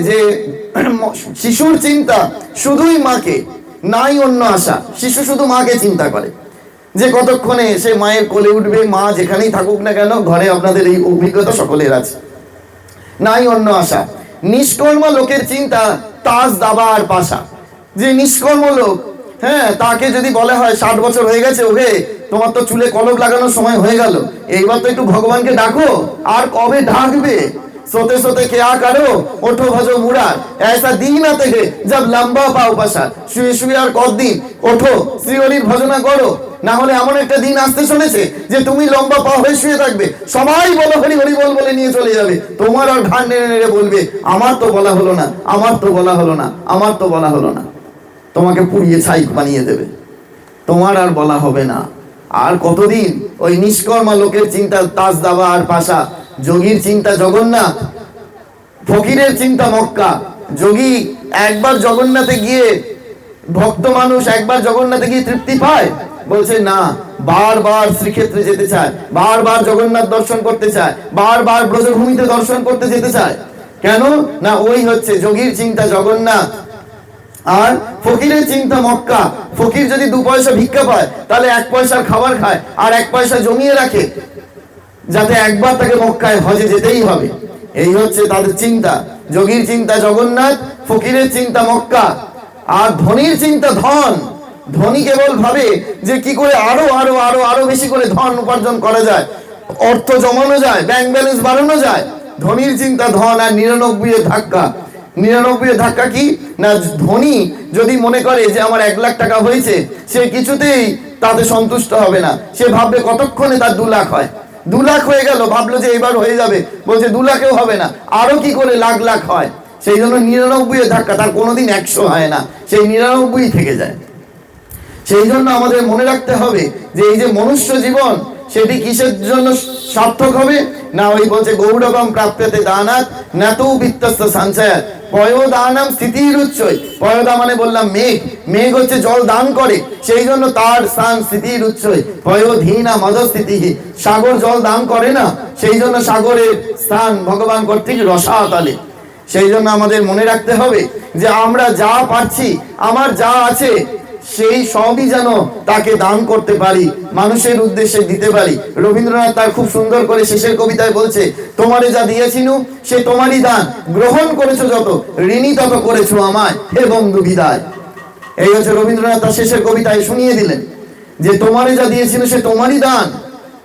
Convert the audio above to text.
যে শিশুর চিন্তা শুধুই মাকে, নাই অন্য আশা। শিশু শুধু মাকে চিন্তা করে। যে কতক্ষণে সে মায়ের কোলে উঠবে, মা যেখানেই থাকুক না কেন, ঘরে আপনাদের এই অভিজ্ঞতা সকলের আছে। নাই অন্য আশা। নিষ্কর্ম লোকের চিন্তা তাস দাবা আর পাশা। যে নিষ্কর্ম লোক হ্যাঁ তাকে যদি বলা হয়, ষাট বছর হয়ে গেছে ওকে তোমার তো চুলে কলক লাগানোর সময় হয়ে গেল। এইবার তো একটু ভগবানকে ডাকো, আর কবে ডাকবে? सोते सोते क्या करो ওঠো ভজো মুরার ऐसा दिन आते है जब लंबा पाओ পাশা শুয়ে শুয়ে আর কতদিন ওঠো শ্রীহরির ভজনা করো না হলে এমন একটা দিন আসতে চলেছে যে তুমি লম্বা পা হয়ে শুয়ে থাকবে সবাই বলো হরি হরি বল বলে নিয়ে চলে যাবে তোমার আর ঘাড় নেড়ে নেড়ে বলবে আমার তো বলা হলো না আমার তো বলা হলো না আমার তো বলা হলো না তোমাকে পুড়িয়ে ছাই বানিয়ে দেবে তোমার আর বলা হবে না আর কতদিন ওই নিষ্কর্মা লোকের চিন্তা তাজ দাবা আর পাশা যোগীর চিন্তা জগন্নাথ, ফকিরের চিন্তা মক্কা। যোগী একবার জগন্নাথে গিয়ে ভক্ত মানুষ একবার জগন্নাথে গিয়ে তৃপ্তি পায়? বলছে, না, বারবার শ্রীক্ষেত্রে যেতে চায়, বারবার জগন্নাথ দর্শন করতে চায়, বারবার ব্রজভূমিতে দর্শন করতে যেতে চায়। কেন? না, ওই হচ্ছে যোগীর চিন্তা জগন্নাথ। আর ফকিরের চিন্তা মক্কা। ফকির যদি দু পয়সা ভিক্ষা পায়, তাহলে এক পয়সার খাবার খায়, আর এক পয়সা জমিয়ে রাখে। যাতে একবার তাকে মক্কায় হজে যেতেই হবে। এই হচ্ছে তাদের চিন্তা। যোগীর চিন্তা জগন্নাথ, ফকিরের চিন্তা মক্কা। আর ধনীর চিন্তা ধন। ধনী কেবল ভাবে যে কি করে আরও আরও আরও আরও বেশি করে ধন উপার্জন করা যায়। অর্থ জমানো যায় ব্যাংক ব্যালেন্স বাড়ানো যায়। ধনীর চিন্তা ধন আর নিরানব্বই এর ধাক্কা। নিরানব্বই এর ধাক্কা কি? না, ধনী যদি মনে করে যে আমার এক লাখ টাকা হয়েছে, সে কিছুতেই তাতে সন্তুষ্ট হবে না। সে ভাববে কতক্ষণে তার দু লাখ হয়? দু লাখ হয়ে গেল, ভাবলো যে এবার হয়ে যাবে। বলছে, দু লাখেও হবে না, আরও কি করে লাখ লাখ হয়? সেই জন্য নিরানব্বই ধাক্কা, তার কোনোদিন একশো হয় না, সেই নিরানব্বই থেকে যায়। সেই জন্য আমাদের মনে রাখতে হবে যে এই যে মনুষ্য জীবন, সেটি কিসের জন্য সার্থক হবে? না, ওই বলছে, গৌরবম প্রাপ্যতে দানাত নাতু বিত্তস্ত সঞ্চয় পয়োদানাম স্থিতির উচ্চয় পয়দা মানে বললাম মেঘ। মেঘ হচ্ছে জল দান করে, সেই জন্য তার স্থান স্থিতির উচ্চয় পয়োধীনা মদস্থিতি সাগর জল দান করে না, সেই জন্য সাগরের স্থান ভগবান কর্তৃক রসাতলে। সেই জন্য আমাদের মনে রাখতে হবে যে আমরা যা পাচ্ছি, আমার যা আছে, সেই সবই যেন তাকে দান করতে পারি, মানুষের উদ্দেশ্যে দিতে পারি। রবীন্দ্রনাথ তার খুব সুন্দর করে শেষের কবিতায় বলছে, তোমারে যা দিয়েছিনু, সে তোমারই দান। গ্রহণ করেছ যত, ঋণী তত করেছ আমায়, হে বন্ধু বিদায়। এই হচ্ছে রবীন্দ্রনাথ তার শেষের কবিতায় শুনিয়ে দিলেন যে তোমারই যা দিয়েছিল সে তোমারই দান।